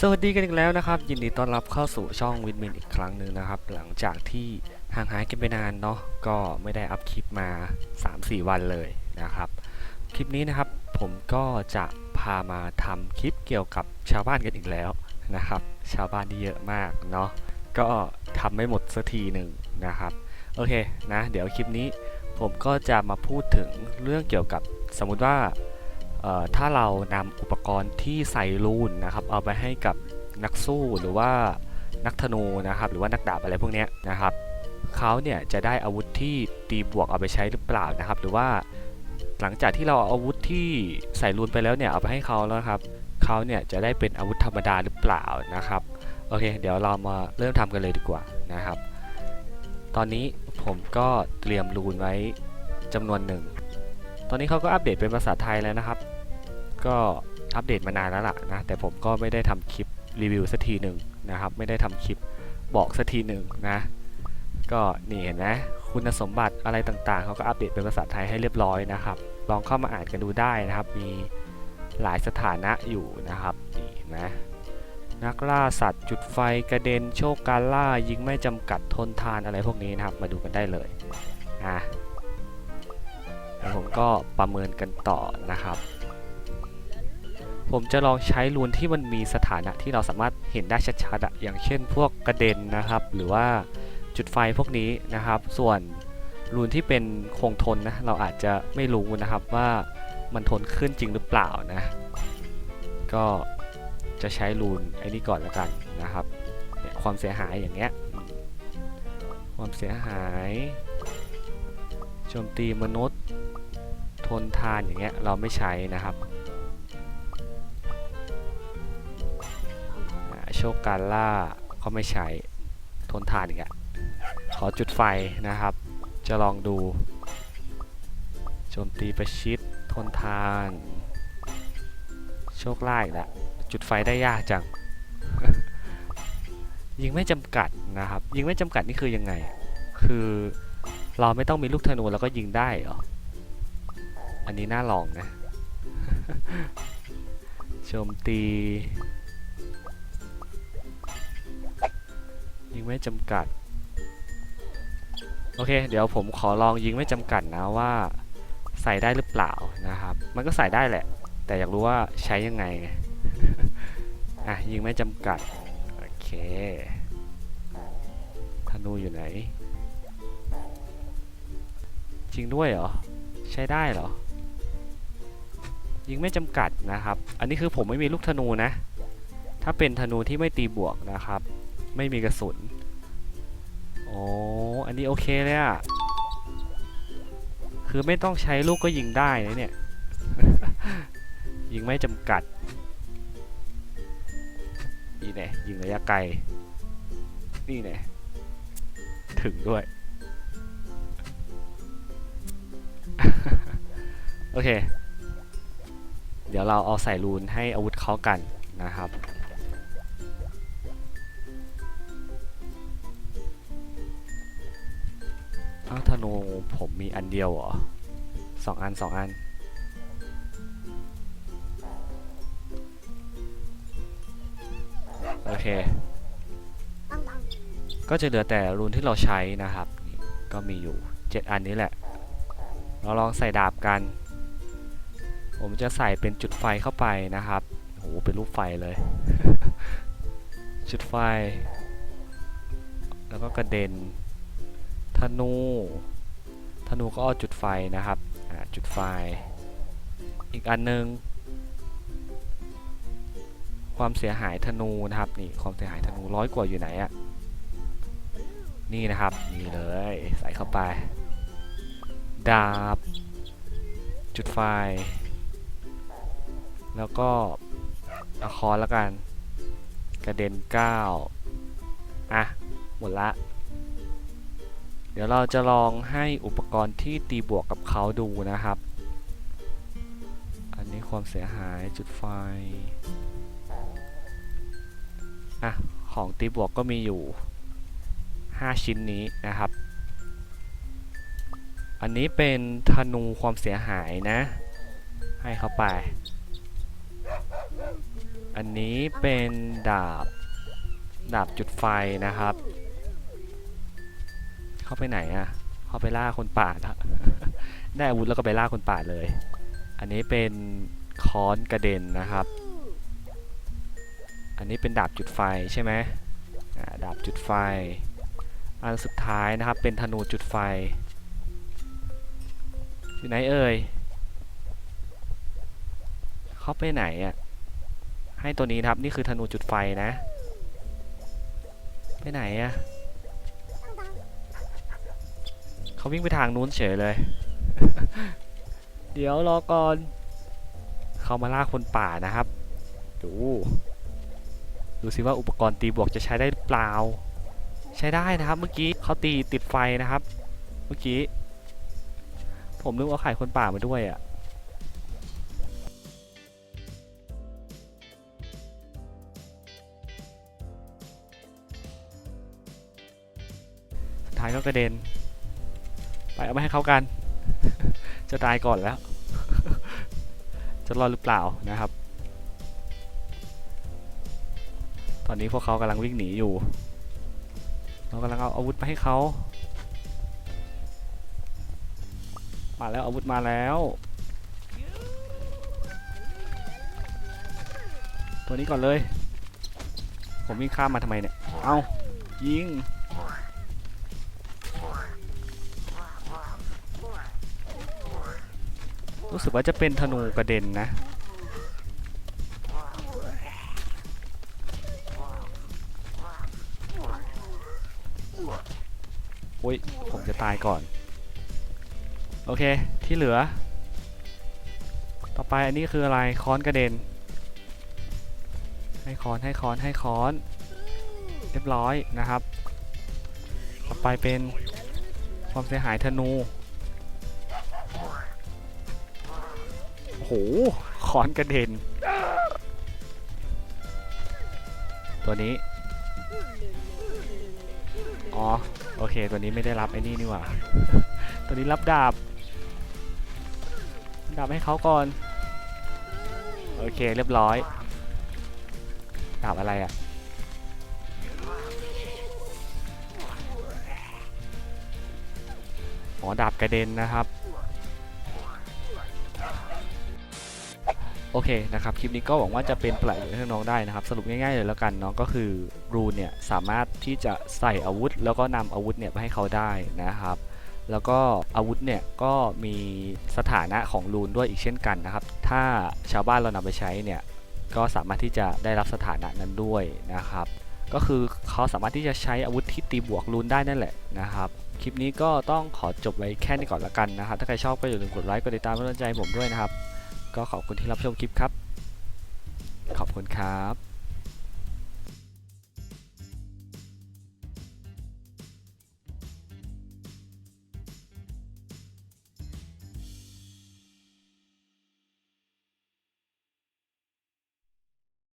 สวัสดีกันอีกแล้วนะครับ ยินดีต้อนรับเข้าสู่ช่องวินมินอีกครั้งหนึ่งนะครับ หลังจากที่ห่างหายกันไปนานเนาะก็ไม่ได้อัพคลิปมา 3-4 วันเลยนะครับ คลิปนี้นะครับผมก็จะพามาทำคลิปเกี่ยวกับชาวบ้านกันอีกแล้วนะครับ ชาวบ้านที่เยอะมากเนาะก็ทำไม่หมดสักทีหนึ่งนะครับโอเคนะ เดี๋ยวคลิปนี้ผมก็จะมาพูดถึงเรื่องเกี่ยวกับสมมุติว่า ถ้าเรานำอุปกรณ์ที่ใส่รูนนะครับ เอาไปให้กับนักสู้หรือว่านักธนูนะครับ หรือว่านักดาบอะไรพวกนี้นะครับเขาเนี่ยจะได้อาวุธที่ตีบวกเอาไปใช้หรือเปล่านะครับ หรือว่าหลังจากที่เราเอาอาวุธที่ใส่รูนไปแล้วเนี่ยเอาไปให้เขาแล้วครับเขาเนี่ยจะได้เป็นอาวุธธรรมดาหรือเปล่านะครับโอเค เดี๋ยวเรามาเริ่มทำกันเลยดีกว่านะครับ ตอนนี้ผมก็เตรียมรูนไว้จำนวนหนึ่ง ตอนนี้เขาก็อัปเดตเป็นภาษาไทยแล้วนะครับ ก็อัปเดตมานานแล้วล่ะนะ แต่ผมก็ไม่ได้ทำคลิปรีวิวสักทีหนึ่งนะครับ ไม่ได้ทำคลิปบอกสักทีหนึ่งนะ ก็นี่เห็นไหมคุณสมบัติอะไรต่างๆ เขาก็อัปเดตเป็นภาษาไทยให้เรียบร้อยนะครับ ลองเข้ามาอ่านกันดูได้นะครับ มีหลายสถานะอยู่นะครับ นี่เห็นไหมนักล่าสัตว์จุดไฟกระเด็นโชคการล่ายิงไม่จำกัดทนทานอะไรพวกนี้นะครับ มาดูกันได้เลยอะแล้วผมก็ประเมินกันต่อนะครับ ผมจะลองใช้รูนที่มันมีสถานะที่เราสามารถเห็นได้ชัดๆอะอย่างเช่น พวกกระเด็นนะครับ หรือว่าจุดไฟพวกนี้นะครับ ส่วนรูนที่เป็นคงทนนะเราอาจจะไม่รู้นะครับว่ามันทนขึ้นจริงหรือเปล่านะ ก็จะใช้รูนไอ้นี่ก่อนแล้วกันนะครับเนี่ยความเสียหายอย่างเงี้ยความเสียหายโจมตีมนุษย์ทนทานอย่างเงี้ยเราไม่ใช้นะครับ คการล่าก็ไม่ใช้ทนทานอีกอะขอจุดไฟนะครับ จะลองดูโจมตีประชิดทนทาน โชคล่าอีกแล้วจุดไฟได้ยากจัง ยิงไม่จำกัดนะครับ ยิงไม่จำกัดนี่คือยังไง คือเราไม่ต้องมีลูกธนูแล้วก็ยิงได้เหรอ อันนี้น่าลองนะโจมตี ยิงไม่จำกัด โอเค เดี๋ยวผมขอลองยิงไม่จำกัดนะว่า ใส่ได้หรือเปล่านะครับ มันก็ใส่ได้แหละ แต่อยากรู้ว่าใช้ยังไงไงอะยิงไม่จำกัด โอเคธนูอยู่ไหน จริงด้วยเหรอ ใช้ได้เหรอ ยิงไม่จำกัดนะครับ อันนี้คือผมไม่มีลูกธนูนะ ถ้าเป็นธนูที่ไม่ตีบวกนะครับ ไม่มีกระสุน โอ้อันนี้โอเคเลยอะคือไม่ต้องใช้ลูกก็ยิงได้นะเนี่ย ยิงไม่จำกัดนี่แน่ยิงระยะไกล นี่แน่ถึงด้วย โอเค เดี๋ยวเราเอาใส่รูนให้อาวุธเขากันนะครับ ธนูผมมีอันเดียวเหรอสองอันสองอัน โอเค ก็จะเหลือแต่รูนที่เราใช้นะครับ ก็มีอยู่ 7 อันนี้แหละ เราลองใส่ดาบกัน ผมจะใส่เป็นจุดไฟเข้าไปนะครับโหเป็นรูปไฟเลย จุดไฟ แล้วก็กระเด็น ธนูธนูก็เอาจุดไฟนะครับจุดไฟ อีกอันหนึง ความเสียหายธนูนะครับนี่ความเสียหายธนูร้อยกว่าอยู่ไหนอะนี่นะครับนี่เลยใส่เข้าไป ดาบ จุดไฟ แล้วก็อะคอนแล้วกัน กระเด็น 9 อะ หมดละ เดี๋ยวเราจะลองให้อุปกรณ์ที่ตีบวกกับเขาดูนะครับ อันนี้ความเสียหายจุดไฟ อะ ของตีบวกก็มีอยู่ 5 ชิ้นนี้นะครับ อันนี้เป็นธนูความเสียหายนะ ให้เขาไป อันนี้เป็นดาบ ดาบจุดไฟนะครับ เข้าไปไหนอะเข้าไปล่าคนป่าดอะได้อาวุธแล้วก็ไปล่าคนป่าเลย อันนี้เป็นค้อนกระเด็นนะครับ อันนี้เป็นดาบจุดไฟใช่ไหมดาบจุดไฟ อันสุดท้ายนะครับเป็นธนูจุดไฟ อยู่ไหนเอ่ย เข้าไปไหนอะ ให้ตัวนี้นะครับนี่คือธนูจุดไฟนะ ไปไหนอะ เขาวิ่งไปทางนู้นเฉยเลย เดี๋ยวรอก่อน เขามาล่าคนป่านะครับ ดู ดูสิว่าอุปกรณ์ตีบวกจะใช้ได้เปล่า ใช้ได้นะครับ เมื่อกี้เขาตีติดไฟนะครับ เมื่อกี้ ผมนึกว่าไข่คนป่ามาด้วยอะ่ะสุดท้ายก็กระเด็น ไปเอามาให้เขากัน จะตายก่อนแล้ว จะรอดหรือเปล่านะครับ ตอนนี้พวกเขากำลังวิ่งหนีอยู่ เรากำลังเอาอาวุธไปให้เขา มาแล้วอาวุธมาแล้ว ตัวนี้ก่อนเลย ผมวิ่งข้ามมาทำไมเนี่ย เอายิง รู้สึกว่าจะเป็นธนูกระเด็นนะอุ้ย ผมจะตายก่อน โอเค ที่เหลือ ต่อไปอันนี้คืออะไร ค้อนกระเด็น ให้ค้อน ให้ค้อน ให้ค้อน เรียบร้อยนะครับ ต่อไปเป็นความเสียหายธนู โอ้โหคอนกระเด็น ตัวนี้ อ๋อ โอเค ตัวนี้ไม่ได้รับไอ้นี่นี่หว่า ตัวนี้รับดาบ ดาบให้เขาก่อน โอเค เรียบร้อย ดาบอะไรอะ่ะอ๋อดาบกระเด็นนะครับ โอเคนะครับคลิปนี้ก็หวังว่าจะเป็นประโยชน์ให้น้องได้นะครับ สรุปง่ายๆเลยแล้วกันเนาะก็คือรูนเนี่ยสามารถที่จะใส่อาวุธ แล้วก็นำอาวุธเนี่ยไปให้เขาได้นะครับแล้วก็อาวุธเนี่ยก็มีสถานะของรูนด้วยอีกเช่นกันนะครับ ถ้าชาวบ้านเรานำไปใช้เนี่ยก็สามารถที่จะได้รับสถานะนั้นด้วยนะครับ ก็คือเขาสามารถที่จะใช้อาวุธที่ตีบวกรูนได้นั่นแหละนะครับ คลิปนี้ก็ต้องขอจบไว้แค่นี้ก่อนละกันนะครับ ถ้าใครชอบก็อย่าลืมกดไลค์กดติดตามเพื่อเป็นกำลังใจผมด้วยนะครับ ก็ขอบคุณที่รับชมคลิปครับ ขอบคุณครับ